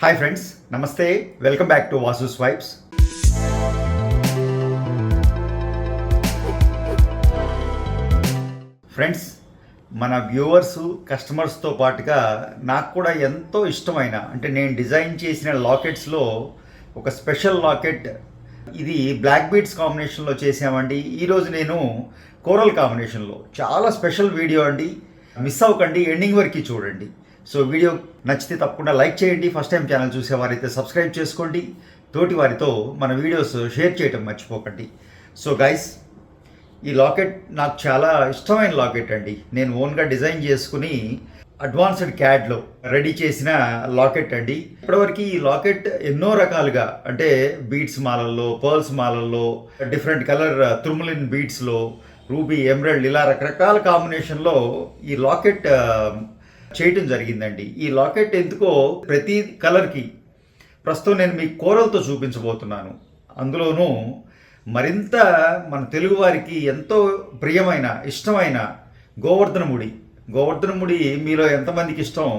Hi friends నమస్తే welcome back to Vasu swipes friends మన viewers కస్టమర్స్తో పాటుగా నాకు కూడా ఎంతో ఇష్టమైన అంటే నేను డిజైన్ చేసిన లాకెట్స్లో ఒక స్పెషల్ లాకెట్ ఇది బ్లాక్ బీట్స్ కాంబినేషన్లో చేసామండి ఈరోజు నేను కోరల్ కాంబినేషన్లో చాలా స్పెషల్ వీడియో అండి. మిస్ అవ్వకండి. ఎండింగ్ వరకు చూడండి. సో వీడియో నచ్చితే తప్పకుండా లైక్ చేయండి. ఫస్ట్ టైం ఛానల్ చూసేవారైతే సబ్స్క్రైబ్ చేసుకోండి. తోటి వారితో మన వీడియోస్ షేర్ చేయటం మర్చిపోకండి. సో గైస్ ఈ లాకెట్ నాకు చాలా ఇష్టమైన లాకెట్ అండి. నేను ఓన్గా డిజైన్ చేసుకుని అడ్వాన్స్డ్ క్యాడ్లో రెడీ చేసిన లాకెట్ అండి. ఇప్పటివరకు ఈ లాకెట్ ఎన్నో రకాలుగా అంటే బీడ్స్ మాలల్లో పర్ల్స్ మాలల్లో డిఫరెంట్ కలర్ తుర్ములిన్ బీడ్స్లో రూబీ ఎమరల్డ్ ఇలా రకరకాల కాంబినేషన్లో ఈ లాకెట్ చేయటం జరిగిందండి. ఈ లాకెట్ ఎందుకో ప్రతి కలర్కి ప్రస్తుతం నేను మీ కోరలతో చూపించబోతున్నాను. అందులోనూ మరింత మన తెలుగువారికి ఎంతో ప్రియమైన ఇష్టమైన గోవర్ధనముడి గోవర్ధనముడి మీలో ఎంతమందికి ఇష్టం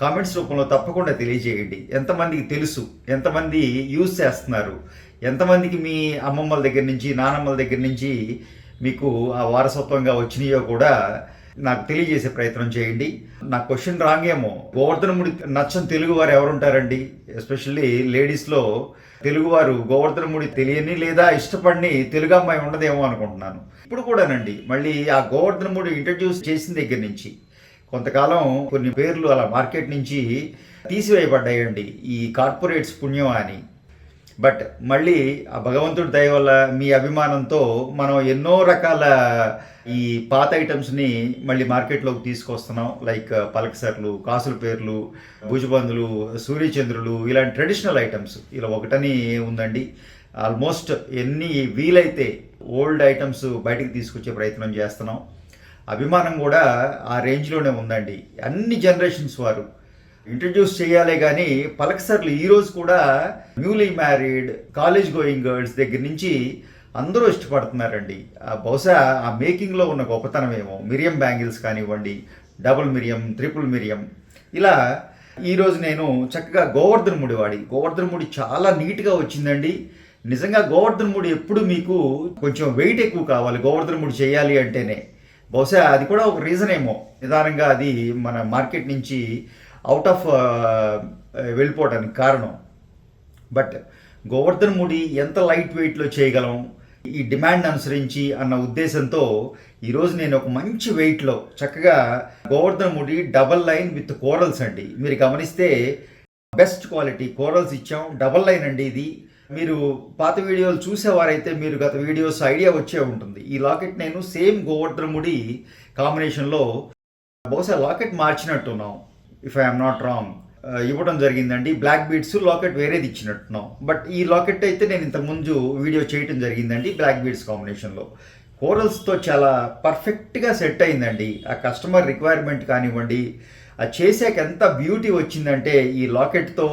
కామెంట్స్ రూపంలో తప్పకుండా తెలియజేయండి. ఎంతమందికి తెలుసు ఎంతమంది యూజ్ చేస్తున్నారు ఎంతమందికి మీ అమ్మమ్మల దగ్గర నుంచి నానమ్మల దగ్గర నుంచి మీకు ఆ వారసత్వంగా వచ్చినాయో కూడా నాకు తెలియజేసే ప్రయత్నం చేయండి. నా క్వశ్చన్ రాంగేమో ఏమో గోవర్ధనముడి నచ్చని తెలుగు వారు ఎవరుంటారండి? ఎస్పెషల్లీ లేడీస్లో తెలుగువారు గోవర్ధనముడి తెలియని లేదా ఇష్టపడిని తెలుగు అమ్మాయి ఉండదేమో అనుకుంటున్నాను. ఇప్పుడు కూడానండి మళ్ళీ ఆ గోవర్ధనముడి ఇంట్రడ్యూస్ చేసిన దగ్గర నుంచి కొంతకాలం కొన్ని పేర్లు అలా మార్కెట్ నుంచి తీసివేయబడ్డాయండి. ఈ కార్పొరేట్స్ పుణ్యం అని. బట్ మళ్ళీ ఆ భగవంతుడి దయ వల్ల మీ అభిమానంతో మనం ఎన్నో రకాల ఈ పాత ఐటమ్స్ని మళ్ళీ మార్కెట్లోకి తీసుకొస్తున్నాం. లైక్ uh, పలకసర్లు కాసుల పేర్లు భుజబంధులు సూర్యచంద్రులు ఇలాంటి ట్రెడిషనల్ ఐటమ్స్ ఇలా ఒకటని ఉందండి. ఆల్మోస్ట్ ఎన్ని వీలైతే ఓల్డ్ ఐటమ్స్ బయటికి తీసుకొచ్చే ప్రయత్నం చేస్తున్నాం. అభిమానం కూడా ఆ రేంజ్లోనే ఉందండి. అన్ని జనరేషన్స్ వారు ఇంట్రడ్యూస్ చేయాలే కానీ పలకసర్లు ఈరోజు కూడా newly married college going girls దగ్గర నుంచి అందరూ ఇష్టపడుతున్నారండి. ఆ బహుశా ఆ మేకింగ్లో ఉన్న గొప్పతనం ఏమో మిరియం బ్యాంగిల్స్ కానివ్వండి డబుల్ మిరియం త్రిపుల్ మిరియం. ఇలా ఈరోజు నేను చక్కగా గోవర్ధనముడి వాడి. గోవర్ధనముడి చాలా నీట్గా వచ్చిందండి. నిజంగా గోవర్ధనముడి ఎప్పుడు మీకు కొంచెం వెయిట్ ఎక్కువ కావాలి. గోవర్ధనముడి చేయాలి అంటేనే. బహుశా అది కూడా ఒక రీజన్ ఏమో నిదానంగా అది మన మార్కెట్ నుంచి అవుట్ ఆఫ్ uh, uh, వెళ్ళిపోవడానికి కారణం. బట్ గోవర్ధన్ ముడి ఎంత లైట్ వెయిట్లో చేయగలం? ఈ డిమాండ్ అనుసరించి అన్న ఉద్దేశంతో ఈరోజు నేను ఒక మంచి వెయిట్లో చక్కగా గోవర్ధన్ ముడి డబల్ లైన్ విత్ కోరల్స్ అండి. మీరు గమనిస్తే బెస్ట్ క్వాలిటీ కోరల్స్ ఇచ్చాం. డబల్ లైన్ అండి ఇది. మీరు పాత వీడియోలు చూసేవారైతే మీరు గత వీడియోస్ ఐడియా వచ్చే ఉంటుంది. ఈ లాకెట్ నేను సేమ్ గోవర్ధన్ ముడి కాంబినేషన్లో బహుశా లాకెట్ మార్చినట్టున్నాం. ఇఫ్ ఐఎమ్ నాట్ రాంగ్ ఇవ్వడం జరిగిందండి. బ్లాక్ బీడ్స్ లాకెట్ వేరేది ఇచ్చినట్టున్నాం. బట్ ఈ లాకెట్ అయితే నేను ఇంతకుముందు వీడియో చేయటం జరిగిందండి బ్లాక్ బీడ్స్ కాంబినేషన్లో కోరల్స్తో చాలా పర్ఫెక్ట్గా సెట్ అయిందండి. ఆ కస్టమర్ రిక్వైర్మెంట్ కానివ్వండి అది చేసాక ఎంత బ్యూటీ వచ్చిందంటే ఈ లాకెట్తో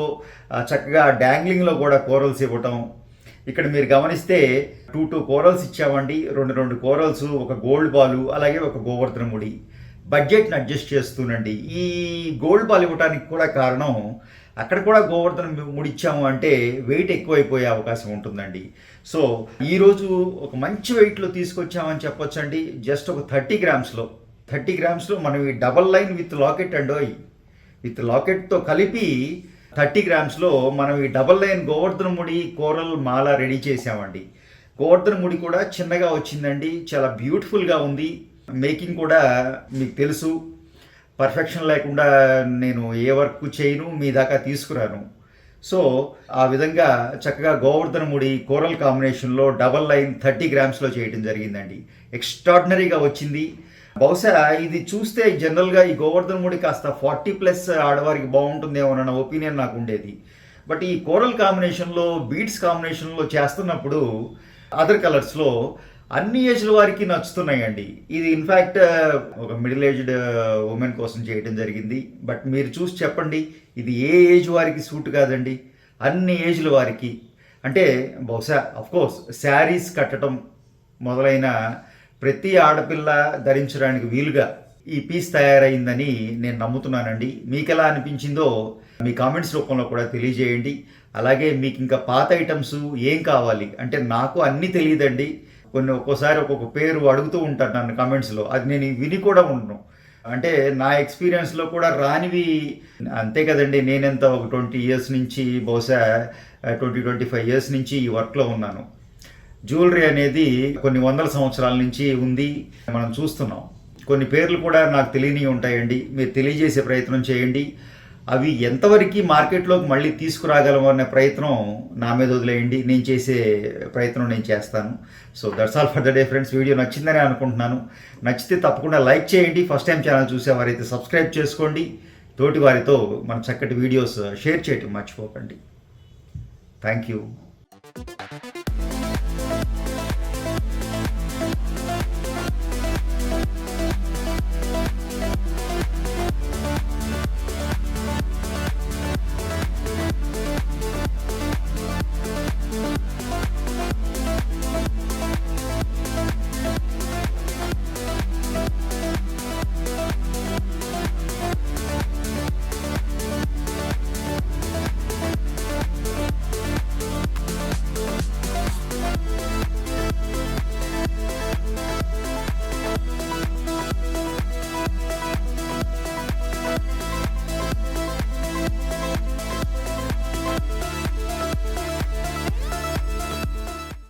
చక్కగా డ్యాంగ్లింగ్లో కూడా కోరల్స్ ఇవ్వటం. ఇక్కడ మీరు గమనిస్తే టూ టూ కోరల్స్ ఇచ్చామండి. రెండు రెండు కోరల్స్ ఒక గోల్డ్ బాలు అలాగే ఒక గోవర్ధన ముడి. బడ్జెట్ని అడ్జస్ట్ చేస్తూనండి ఈ గోల్డ్ బాల్ ఇవ్వడానికి కూడా కారణం అక్కడ కూడా గోవర్ధన ముడిచ్చాము అంటే వెయిట్ ఎక్కువైపోయే అవకాశం ఉంటుందండి. సో ఈరోజు ఒక మంచి వెయిట్లో తీసుకొచ్చామని చెప్పొచ్చండి. జస్ట్ ఒక థర్టీ గ్రామ్స్లో థర్టీ గ్రామ్స్లో మనం ఈ డబల్ లైన్ విత్ లాకెట్ అండోయ్ విత్ లాకెట్తో కలిపి థర్టీ గ్రామ్స్లో మనం ఈ డబల్ లైన్ గోవర్ధన ముడి కోరల్ మాల రెడీ చేసామండి గోవర్ధన ముడి కూడా చిన్నగా వచ్చిందండి చాలా బ్యూటిఫుల్గా ఉంది. మేకింగ్ కూడా మీకు తెలుసు. పర్ఫెక్షన్ లేకుండా నేను ఏ వర్క్ చేయను మీ దాకా తీసుకురాను. సో ఆ విధంగా చక్కగా గోవర్ధన ముడి కోరల్ కాంబినేషన్లో డబల్ లైన్ థర్టీ గ్రామ్స్లో చేయడం జరిగిందండి. ఎక్స్ట్రాడినరీగా వచ్చింది. బహుశా ఇది చూస్తే జనరల్గా ఈ గోవర్ధన ముడి కాస్త ఫార్టీ ప్లస్ ఆడవారికి బాగుంటుందేమో అన్న ఒపీనియన్ నాకు ఉండేది. బట్ ఈ కోరల్ కాంబినేషన్లో బీడ్స్ కాంబినేషన్లో చేస్తున్నప్పుడు అదర్ కలర్స్లో అన్ని ఏజ్ల వారికి నచ్చుతున్నాయండి. ఇది ఇన్ఫ్యాక్ట్ ఒక మిడిల్ ఏజ్డ్ ఉమెన్ కోసం చేయడం జరిగింది. బట్ మీరు చూసి చెప్పండి ఇది ఏ ఏజ్ వారికి సూట్ కాదండి? అన్ని ఏజ్ల వారికి. అంటే బహుశా కోర్స్ శారీస్ కట్టడం మొదలైన ప్రతి ఆడపిల్ల ధరించడానికి వీలుగా ఈ పీస్ తయారైందని నేను నమ్ముతున్నానండి. మీకు ఎలా అనిపించిందో మీ కామెంట్స్ రూపంలో కూడా తెలియజేయండి. అలాగే మీకు ఇంకా పాత ఐటమ్స్ ఏం కావాలి? అంటే నాకు అన్నీ తెలియదండి. కొన్ని ఒక్కోసారి ఒక్కొక్క పేరు అడుగుతూ ఉంటాను నన్ను కమెంట్స్లో అది నేను విని కూడా ఉండను. అంటే నా ఎక్స్పీరియన్స్లో కూడా రానివి అంతే కదండి. నేనెంత ఒక ట్వంటీ ఇయర్స్ నుంచి బహుశా ట్వంటీ ట్వంటీ ఫైవ్ ఇయర్స్ నుంచి ఈ వర్క్లో ఉన్నాను. జ్యువెలరీ అనేది కొన్ని వందల సంవత్సరాల నుంచి ఉంది. మనం చూస్తున్నాం. కొన్ని పేర్లు కూడా నాకు తెలియని ఉంటాయండి. మీరు తెలియజేసే ప్రయత్నం చేయండి. అవి ఎంతవరకు మార్కెట్లోకి మళ్ళీ తీసుకురాగలము అనే ప్రయత్నం నా మీద వదిలేయండి. నేను చేసే ప్రయత్నం నేను చేస్తాను. So that's all for the day friends video నచ్చిందని అనుకుంటున్నాను. నచ్చితే తప్పకుండా లైక్ చేయండి. ఫస్ట్ టైం ఛానల్ చూసేవారైతే సబ్స్క్రైబ్ చేసుకోండి. తోటి వారితో మన చక్కటి వీడియోస్ షేర్ చేయటం మర్చిపోకండి. Thank you.